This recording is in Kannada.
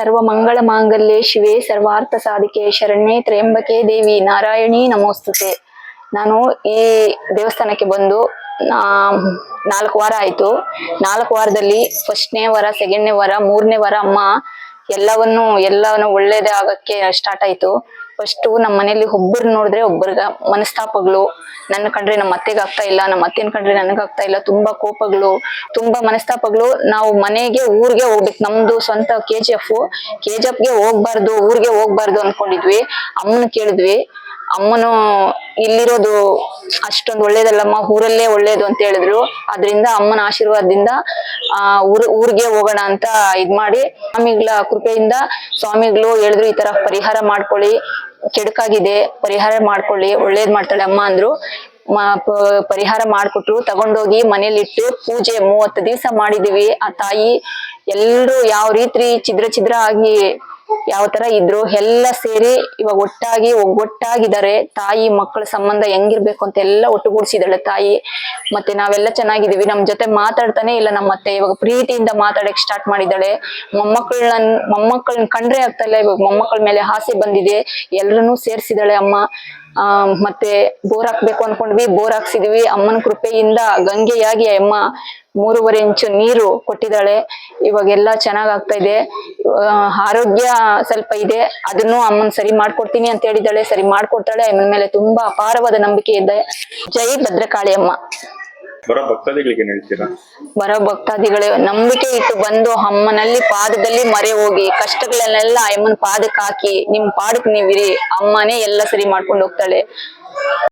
ಸರ್ವ ಮಂಗಳ ಮಾಂಗಲ್ಯೆ ಶಿವೇ ಸರ್ವಾರ್ಥ ಸಾಧಿಕೆ ಶರಣ್ಯ ತ್ರ್ಯಂಬಕೆ ದೇವಿ ನಾರಾಯಣಿ ನಮೋಸ್ತುತೆ. ನಾನು ಈ ದೇವಸ್ಥಾನಕ್ಕೆ ಬಂದು ನಾಲ್ಕು ವಾರ ಆಯ್ತು. ನಾಲ್ಕು ವಾರದಲ್ಲಿ ಫಸ್ಟ್ನೇ ವಾರ, ಸೆಕೆಂಡ್ನೇ ವಾರ, ಮೂರನೇ ವಾರ ಅಮ್ಮ ಎಲ್ಲವನ್ನು ಎಲ್ಲವನ್ನು ಒಳ್ಳೇದೇ ಆಗಕ್ಕೆ ಸ್ಟಾರ್ಟ್ ಆಯ್ತು. ಫಸ್ಟ್ ನಮ್ಮ ಮನೇಲಿ ಒಬ್ಬರು ನೋಡಿದ್ರೆ ಒಬ್ಬರ ಮನಸ್ತಾಪಗಳು. ನನ್ನ ಕಂಡ್ರೆ ನಮ್ಮ ಅತ್ತೆಗೆ ಆಗ್ತಾ ಇಲ್ಲ, ನಮ್ಮ ಅತ್ತೆನ ಕಂಡ್ರೆ ನನಗೆ ಆಗ್ತಾ ಇಲ್ಲ, ತುಂಬಾ ಕೋಪಗಳು, ತುಂಬಾ ಮನಸ್ತಾಪಗಳು. ನಾವು ಮನೆಗೆ, ಊರಿಗೆ ಹೋಗ್ಬೇಕು. ನಮ್ದು ಸ್ವಂತ K G F K G ಎಫ್ಗೆ ಹೋಗ್ಬಾರ್ದು, ಊರಿಗೆ ಹೋಗ್ಬಾರ್ದು ಅನ್ಕೊಂಡಿದ್ವಿ. ಅಮ್ಮನ ಕೇಳಿದ್ವಿ. ಅಮ್ಮನು ಇಲ್ಲಿರೋದು ಅಷ್ಟೊಂದು ಒಳ್ಳೇದಲ್ಲಮ್ಮ, ಊರಲ್ಲೇ ಒಳ್ಳೇದು ಅಂತ ಹೇಳಿದ್ರು. ಅದರಿಂದ ಅಮ್ಮನ ಆಶೀರ್ವಾದದಿಂದ, ಆ, ಊರ್, ಊರಿಗೆ ಹೋಗೋಣ ಅಂತ ಇದ್ ಮಾಡಿ, ಸ್ವಾಮಿಗಳ ಕೃಪೆಯಿಂದ ಸ್ವಾಮಿಗಳು ಹೇಳಿದ್ರು ಈ ತರ ಪರಿಹಾರ ಮಾಡ್ಕೊಳ್ಳಿ. ಕೆಡುಕಾಗಿದೆ, ಪರಿಹಾರ ಮಾಡ್ಕೊಳ್ಳಿ, ಒಳ್ಳೇದ್ ಮಾಡ್ತಾಳೆ ಅಮ್ಮ ಅಂದ್ರು. ಪರಿಹಾರ ಮಾಡ್ಕೊಟ್ರು, ತಗೊಂಡೋಗಿ ಮನೇಲಿಟ್ಟು ಪೂಜೆ ಮೂವತ್ತು ದಿವಸ ಮಾಡಿದೀವಿ ಆ ತಾಯಿ ಎಲ್ರು ಯಾವ ರೀತಿ ಛಿದ್ರ ಛಿದ್ರ ಆಗಿ ಯಾವ ತರ ಇದ್ರು ಎಲ್ಲ ಸೇರಿ ಇವಾಗ ಒಟ್ಟಾಗಿ ಒಗ್ಗಟ್ಟಾಗಿದ್ದಾರೆ ತಾಯಿ ಮಕ್ಕಳ ಸಂಬಂಧ ಹೆಂಗಿರ್ಬೇಕು ಅಂತ ಎಲ್ಲ ಒಟ್ಟುಗೂಡಿಸಿದಾಳೆ ತಾಯಿ. ಮತ್ತೆ ನಾವೆಲ್ಲ ಚೆನ್ನಾಗಿದ್ದೀವಿ. ನಮ್ ಜೊತೆ ಮಾತಾಡ್ತಾನೆ ಇಲ್ಲ ನಮ್ಮ ಅತ್ತೆ. ಇವಾಗ ಪ್ರೀತಿಯಿಂದ ಮಾತಾಡಕ್ ಸ್ಟಾರ್ಟ್ ಮಾಡಿದ್ದಾಳೆ. ಮೊಮ್ಮಕ್ಕಳನ್ನ ಮೊಮ್ಮಕ್ಕಳನ್ನ ಕಂಡ್ರೆ ಆಗ್ತಾ ಇಲ್ಲ. ಇವಾಗ ಮೊಮ್ಮಕ್ಕಳ ಮೇಲೆ ಆಸೆ ಬಂದಿದೆ. ಎಲ್ಲರನ್ನೂ ಸೇರ್ಸಿದಾಳೆ ಅಮ್ಮ. ಆ, ಮತ್ತೆ ಬೋರ್ ಹಾಕ್ಬೇಕು ಅನ್ಕೊಂಡ್ವಿ. ಬೋರ್ ಹಾಕ್ಸಿದ್ವಿ. ಅಮ್ಮನ ಕೃಪೆಯಿಂದ ಗಂಗೆಯಾಗಿ ಅಮ್ಮ ಮೂರುವರೆ ಇಂಚು ನೀರು ಕೊಟ್ಟಿದ್ದಾಳೆ. ಇವಾಗೆಲ್ಲ ಚೆನ್ನಾಗ್ ಆಗ್ತಾ ಇದೆ. ಆರೋಗ್ಯ ಸ್ವಲ್ಪ ಇದೆ ಅದನ್ನು ಅಮ್ಮನ್ ಸರಿ ಮಾಡ್ಕೊಡ್ತೀನಿ ಅಂತ ಹೇಳಿದಾಳೆ ಸರಿ ಮಾಡ್ಕೊಡ್ತಾಳೆ ಅಮ್ಮನ ಮೇಲೆ ತುಂಬಾ ಅಪಾರವಾದ ನಂಬಿಕೆ ಇದೆ. ಜೈ ಭದ್ರಕಾಳಿ ಅಮ್ಮ ಬರೋ ಭಕ್ತಾದಿಗಳಿಗೆ ಹೇಳ್ತೀರಾ? ಬರೋ ಭಕ್ತಾದಿಗಳೇ ನಂಬಿಕೆ ಇಟ್ಟು ಬಂದು ಅಮ್ಮನಲ್ಲಿ ಪಾದದಲ್ಲಿ ಮರೆ ಹೋಗಿ ಕಷ್ಟಗಳನ್ನೆಲ್ಲ ಅಮ್ಮನ ಪಾದಕ್ಕೆ ಹಾಕಿ ನಿಮ್ ಪಾದಕ್ ನೀವಿರಿ ಅಮ್ಮನೇ ಎಲ್ಲ ಸರಿ ಮಾಡ್ಕೊಂಡು ಹೋಗ್ತಾಳೆ.